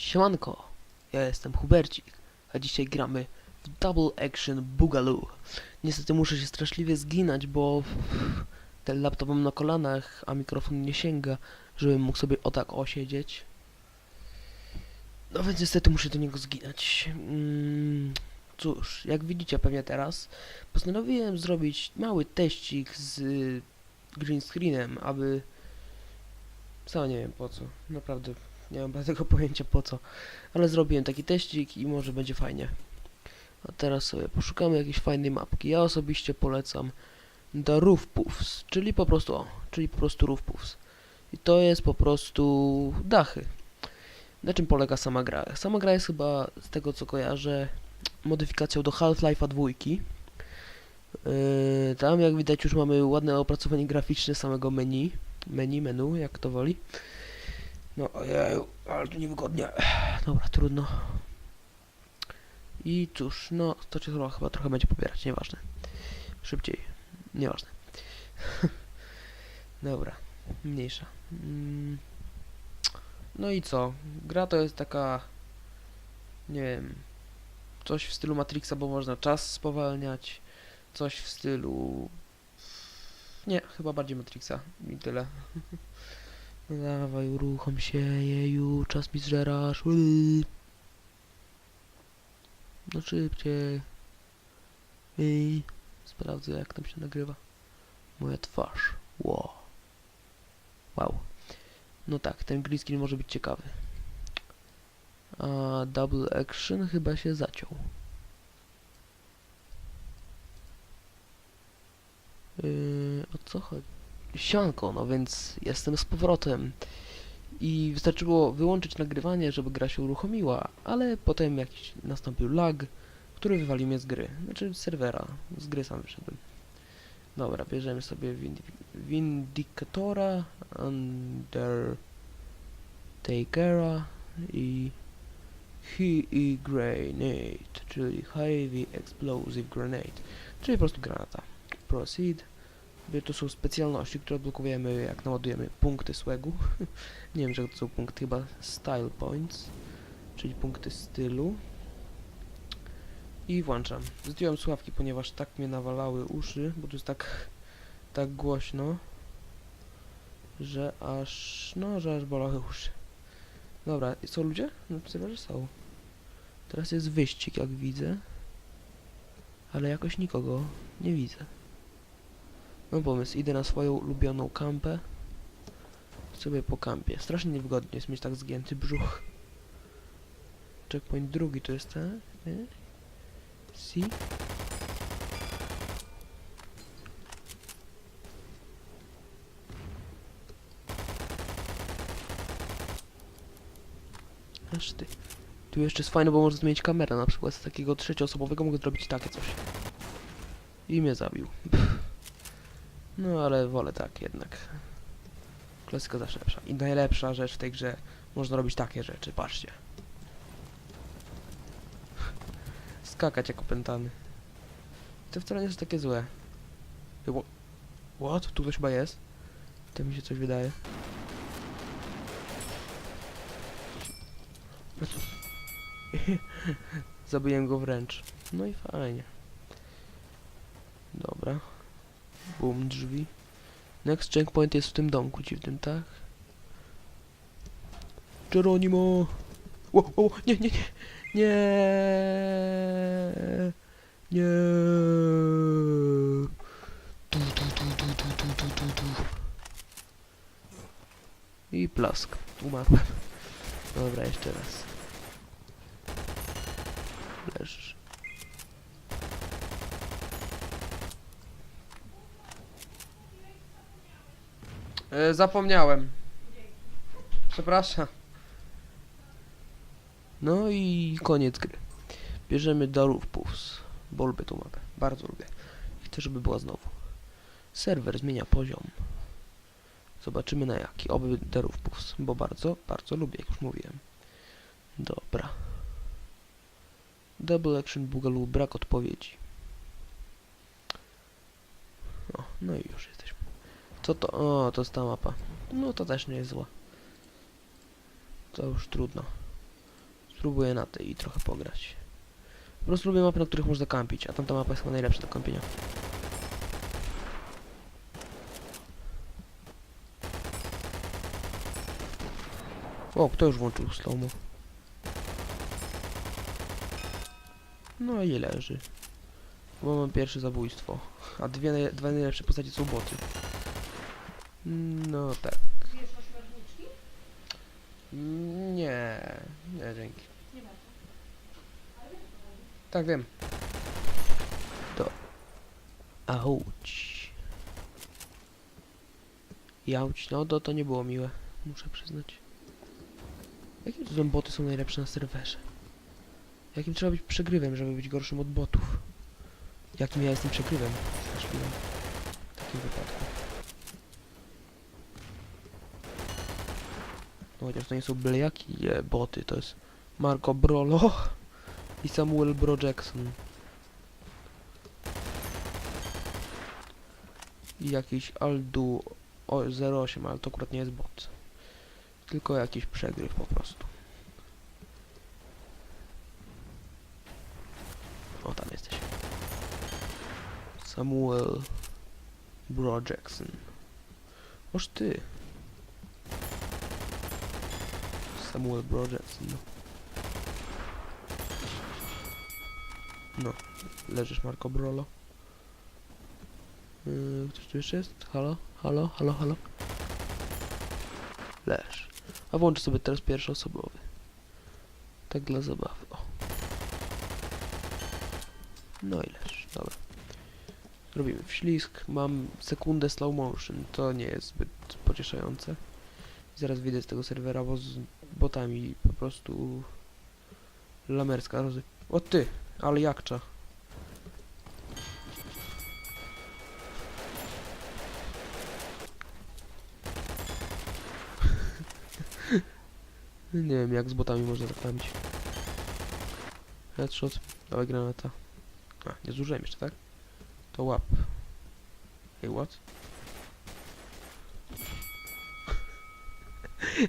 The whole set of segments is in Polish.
Siemanko, ja jestem Hubercik, a dzisiaj gramy w Double Action Boogaloo. Niestety muszę się straszliwie zginać, bo ten laptop mam na kolanach, a mikrofon nie sięga, żebym mógł sobie o tak osiedzieć. No więc niestety muszę do niego zginać. Mm, cóż, jak widzicie pewnie teraz, postanowiłem zrobić mały teścik z green screenem, aby... Sam nie wiem po co, naprawdę nie mam tego pojęcia po co. Ale zrobiłem taki teścik i może będzie fajnie. A teraz sobie poszukamy jakiejś fajnej mapki. Ja osobiście polecam The Roof Puffs, czyli po prostu, o, czyli po prostu Roof Puffs. I to jest po prostu dachy. Na czym polega sama gra? Sama gra jest chyba, z tego co kojarzę, modyfikacją do Half-Life'a dwójki. Yy, tam jak widać już mamy ładne opracowanie graficzne samego menu. Menu, menu, jak to woli. No, ojeju, ale tu niewygodnie. Dobra, trudno. I cóż, no, to cię chyba, trochę będzie pobierać, nieważne. Szybciej, nieważne. Dobra, mniejsza. Mm. No i co? Gra to jest taka, nie wiem, coś w stylu Matrixa, bo można czas spowalniać, coś w stylu... Nie, chyba bardziej Matrixa i tyle. No Dawaj, uruchom się, jeju, czas mi zżerasz. No szybciej. Ej, sprawdzę jak tam się nagrywa. Moja twarz. Wow. Wow. No tak, ten green screen może być ciekawy. A double action chyba się zaciął. Yy, o co chodzi? Sianko, no więc jestem z powrotem. I wystarczyło wyłączyć nagrywanie, żeby gra się uruchomiła, ale potem jakiś nastąpił lag, który wywalił mnie z gry. Znaczy z serwera, z gry sam wyszedłem. Dobra, bierzemy sobie Vindi Vindicatora, Undertakera i HE Grenade, czyli Heavy Explosive Grenade, czyli po prostu granata. Proceed. To są specjalności, które odblokujemy jak naładujemy punkty swagu. nie wiem, że to są punkty, chyba style points, czyli punkty stylu. I włączam. Zdjąłem słuchawki, ponieważ tak mnie nawalały uszy, bo tu jest tak, tak głośno, że aż, no, że aż bolały uszy. Dobra, są ludzie? No, że są. Teraz jest wyścig, jak widzę. Ale jakoś nikogo nie widzę. No pomysł, idę na swoją ulubioną kampę. Sobie po kampie. Strasznie niewygodnie jest mieć tak zgięty brzuch. Checkpoint drugi to jest ten. Nie? Si. Aż ty. Tu jeszcze jest fajne, bo można zmienić kamerę. Na przykład z takiego trzecioosobowego mogę zrobić takie coś. I mnie zabił. No ale wolę tak jednak. Klasyka zawsze lepsza. I najlepsza rzecz w tej grze, można robić takie rzeczy, patrzcie. Skakać jak opętany. To wcale nie jest takie złe. What? Tu ktoś chyba jest? To mi się coś wydaje. Zabiłem go wręcz. No i fajnie. Dobra. Boom, drzwi. Next checkpoint jest w tym domku dziwnym, tak? Geronimo! Ło, ło, nie, nie, nie! Nie! Nie! Tu, tu, tu, tu, tu, tu, tu, tu, tu. I plask. Umarłem. Dobra, jeszcze raz. Leżysz. E, zapomniałem. Przepraszam. No i koniec gry. Bierzemy Darów Puffs, bo lubię tą mapę. Bardzo lubię. Chcę, żeby była znowu. Serwer zmienia poziom. Zobaczymy na jaki. Oby Darów Puffs, bo bardzo, bardzo lubię, jak już mówiłem. Dobra. Double Action Boogaloo, brak odpowiedzi. O, no i już jesteśmy. Co to? O, to jest ta mapa. No to też nie jest zła. To już trudno. Spróbuję na tej trochę pograć. Po prostu lubię mapy, na których można kampić, a tamta mapa jest chyba najlepsza do kampienia. O, kto już włączył slowmo? No i leży. Bo mam pierwsze zabójstwo. A dwie, dwa najlepsze postacie są boty. No tak. Wiesz Nie, nie, dzięki. Nie. Tak wiem. To. Auć. Jauć, no to, to nie było miłe. Muszę przyznać. Jakie to są boty są najlepsze na serwerze? Jakim trzeba być przegrywem, żeby być gorszym od botów? Jakim ja jestem przegrywem? W takim wypadku. No chociaż to nie są byle jakie boty, to jest Marco Brolo i Samuel Bro Jackson. I jakiś Aldu o, 08, ale to akurat nie jest bot. Tylko jakiś przegryw po prostu. O, tam jesteś. Samuel Bro Jackson. Oż ty. Samuel Bro Jackson, no. No, leżysz Marco Brolo. Yy, ktoś tu jeszcze jest? Halo? Halo? Halo? Halo? Leż. A włączę sobie teraz pierwszoosobowy. Tak dla zabawy. O. No i leż. Dobra. Robimy wślizg. Mam sekundę slow motion. To nie jest zbyt pocieszające. Zaraz wyjdę z tego serwera, bo botami po prostu lamerska rozy... O ty! Ale jakcza. Nie wiem jak z botami można robić. Headshot. Dawaj granata. A, nie zużyłem jeszcze, tak? To łap. Hey, what?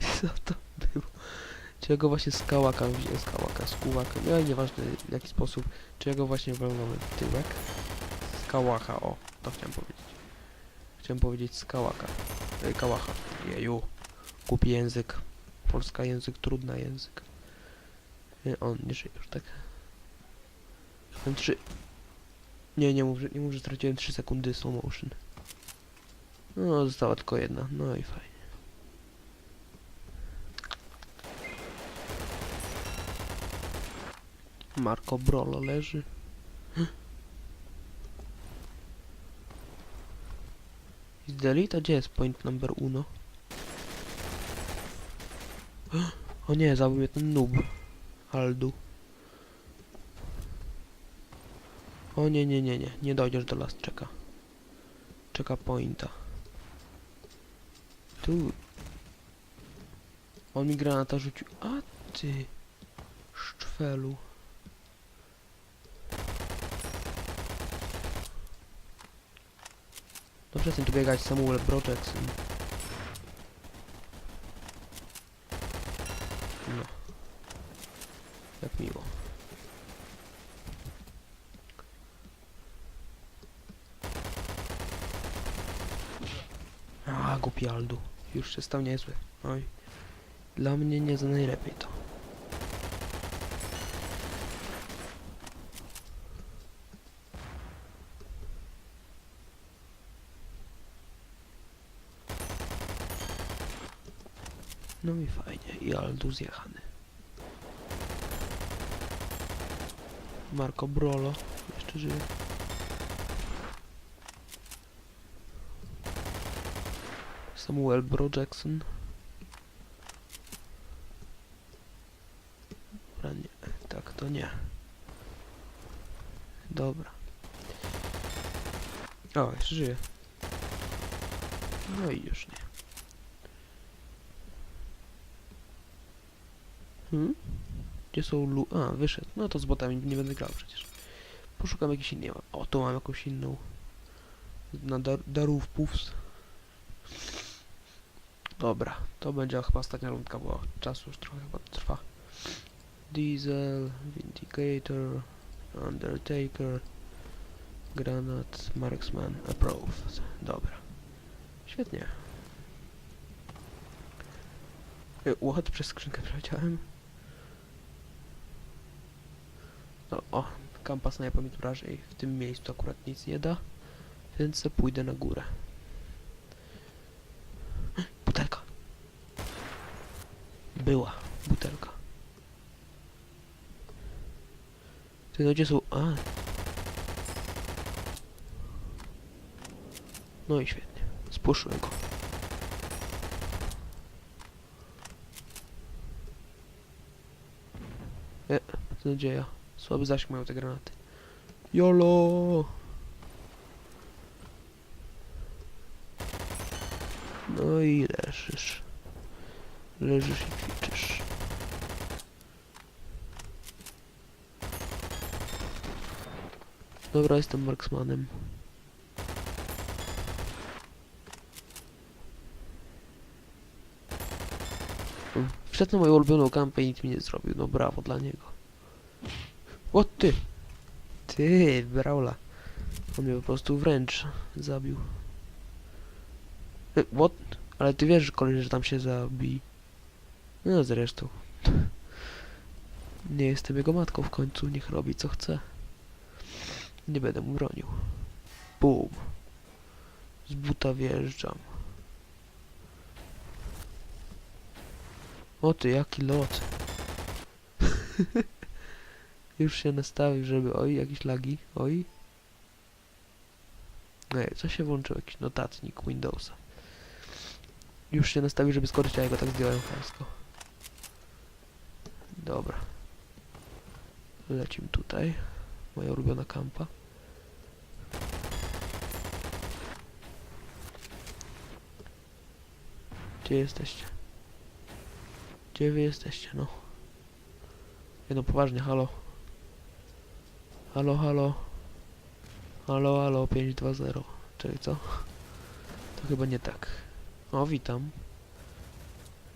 Co to było? Czy ja go właśnie z kałaka? Z kałaka, z kułaka. No nieważne w jaki sposób. Czy ja go właśnie walnąłem w tyłek? Z o. To chciałem powiedzieć. Chciałem powiedzieć z kałaka. Ej, kałacha. Jeju. Głupi język. Polska język, trudna język. Nie, on nie żyje już, tak? Mam trzy... Nie, nie mów, nie mów, że straciłem 3 sekundy slow motion. No, została tylko jedna. No i fajnie. Marco Brolo leży. Is delete? Gdzie jest point number uno? O nie, zabił mnie ten noob. Aldu. O nie, nie, nie, nie. Nie dojdziesz do last czeka. Czeka pointa. Tu. On mi granata rzucił. A ty. Szczwelu. No przestań tu biegać Samuel Bro Jackson. No. Jak miło. A, głupi Aldu. Już się stał niezły. Oj. Dla mnie nie za najlepiej to. No i fajnie. I Aldu zjechany. Marco Brolo. Jeszcze żyje. Samuel Bro Jackson. Dobra, nie. Tak, to nie. Dobra. O, jeszcze żyje. No i już nie. Hmm? Gdzie są lu... A, wyszedł. No to z botami nie będę grał przecież. Poszukam jakiś inny. O, tu mam jakąś inną. Na dar darów puffs. Dobra, to będzie chyba ostatnia rundka, bo czas już trochę chyba trwa. Diesel, Vindicator, Undertaker, Granat, Marksman, Approved. Dobra. Świetnie. E, What? Przez skrzynkę przeleciałem? No, o, kampa snajpa mi tu raczej w tym miejscu akurat nic nie da, więc pójdę na górę. Butelka. Była butelka. Ty no gdzie są? A. No i świetnie. Spuszyłem go. E, nadzieja. Słaby zasięg mają te granaty. YOLO! No i leżysz. Leżysz i kwiczysz. Dobra, jestem marksmanem. Wszedł na moją ulubioną kampę i nic mi nie zrobił. No brawo dla niego. O ty! Ty, Braula. On mnie po prostu wręcz zabił. E, What? Ale ty wiesz, koleś, że tam się zabij. No zresztą. Nie jestem jego matką w końcu, niech robi co chce. Nie będę mu bronił. Bum. Z buta wjeżdżam. O ty, jaki lot. Już się nastawił, żeby... Oj, jakieś lagi. Oj. Ej, co się włączył? Jakiś notatnik Windowsa. Już się nastawił, żeby skoczyć, a ja go tak zdjąłem chamsko. Dobra. Lecimy tutaj. Moja ulubiona kampa. Gdzie jesteście? Gdzie wy jesteście, no? Nie no, poważnie, halo. Halo, halo. Halo, halo, 520. Czyli co? To chyba nie tak. O, witam.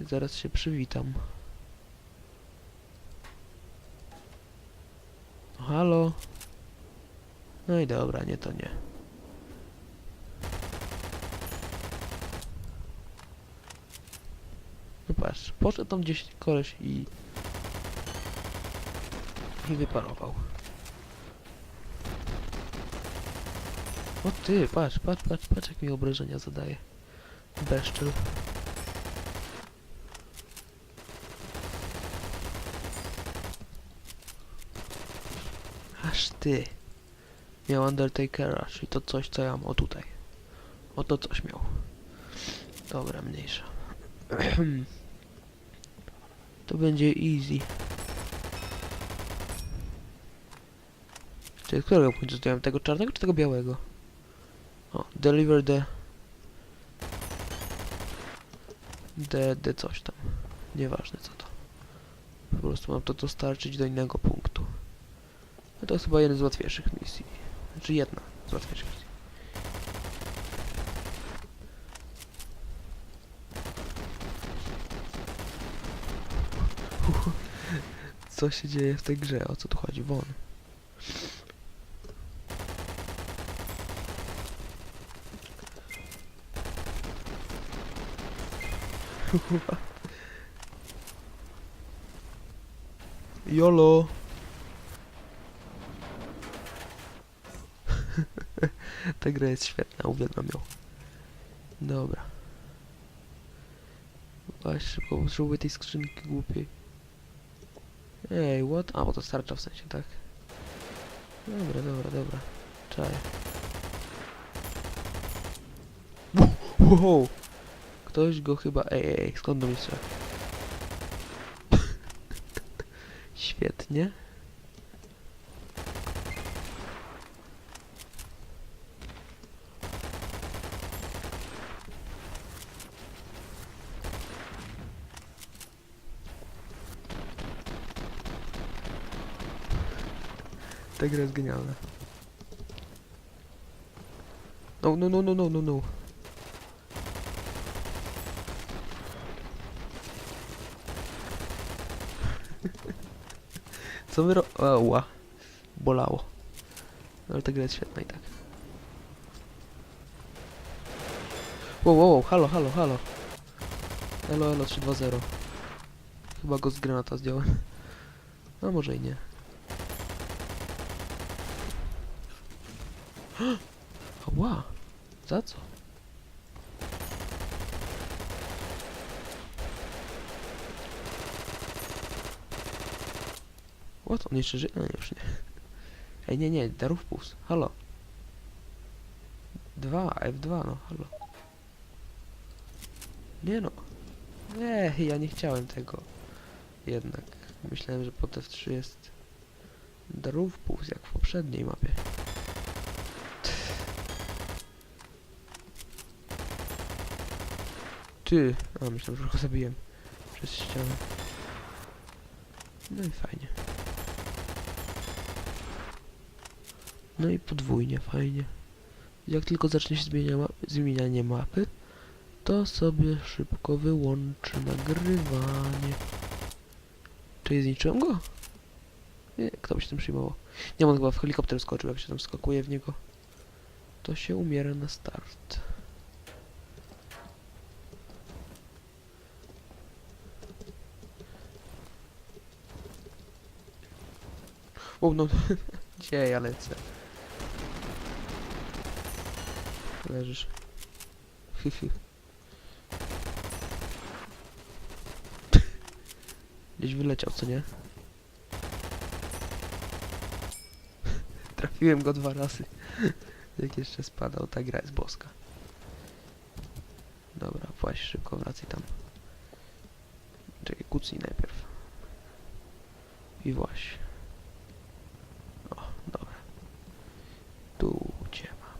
Zaraz się przywitam. Halo? No i dobra, nie to nie. No patrz, poszedł tam gdzieś koleś i... I wyparował. O ty, patrz, patrz, patrz, patrz jak mi obrażenia zadaje. Beszczel. Aż ty. Miał Undertakera, czyli to coś, co ja mam. O tutaj. O to coś miał. Dobra, mniejsza. to będzie easy. Czy którego punktu zdjąłem? Tego czarnego czy tego białego? O, deliver the... The, the coś tam. Nieważne co to. Po prostu mam to dostarczyć do innego punktu. No to jest chyba jeden z łatwiejszych misji. Znaczy jedna z łatwiejszych misji. Co się dzieje w tej grze? O co tu chodzi? Won. YOLO! Ta gra jest świetna, uwielbiam ją. Dobra. Właśnie, szybko potrzebuję tej skrzynki głupiej. Ej, what? A, bo to starcza w sensie, tak? Dobra, dobra, dobra. Czaję. Wow! Ktoś go chyba... Ej, ej, skąd do mnie? Świetnie. Ta gra jest genialna. No, no, no, no, no, no, no. Co wy ro... Ała. Bolało. No ale ta gra jest świetna i tak. Wow, wow, wow, halo, halo, halo. Elo, elo, 3-2-0. Chyba go z granata zdjąłem. No może i nie. Ała! Za co? What? On jeszcze żyje? No już nie. Ej, nie, nie, darów puls. Halo. 2, F2, no, halo. Nie no. Nie, ja nie chciałem tego. Jednak. Myślałem, że pod F3 jest darów puls, jak w poprzedniej mapie. Ty! A, myślałem, że go zabiłem. Przez ścianę. No i fajnie. No i podwójnie fajnie. Jak tylko zacznie się ma zmienianie mapy, to sobie szybko wyłączy nagrywanie. Czy zniszczyłem go? Nie, kto by się tym przejmował? Nie, on chyba w helikopter skoczył, jak się tam skakuje w niego. To się umiera na start. O, no, gdzie ja lecę? Leżysz. Gdzieś wyleciał, co nie? Trafiłem go dwa razy. Jak jeszcze spadał, ta gra jest boska. Dobra, właśnie szybko wracaj tam. Czekaj, kucnij najpierw. I właśnie. O, dobra. Tu cię mam.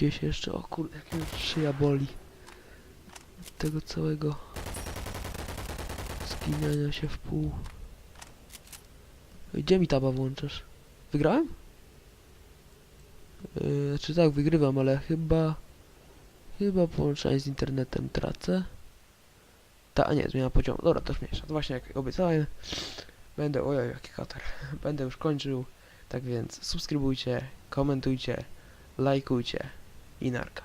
Gdzieś jeszcze, o kurde, jak szyja boli. Tego całego skinania się w pół. Gdzie mi taba włączasz? Wygrałem? Yy, znaczy tak, wygrywam, ale chyba... Chyba połączenie z internetem tracę. Ta, a nie, zmiana poziomu. Dobra, już mniejsza. To właśnie jak obiecałem. Będę, ojoj, jaki katar. Będę już kończył. Tak więc subskrybujcie, komentujcie, lajkujcie i narka.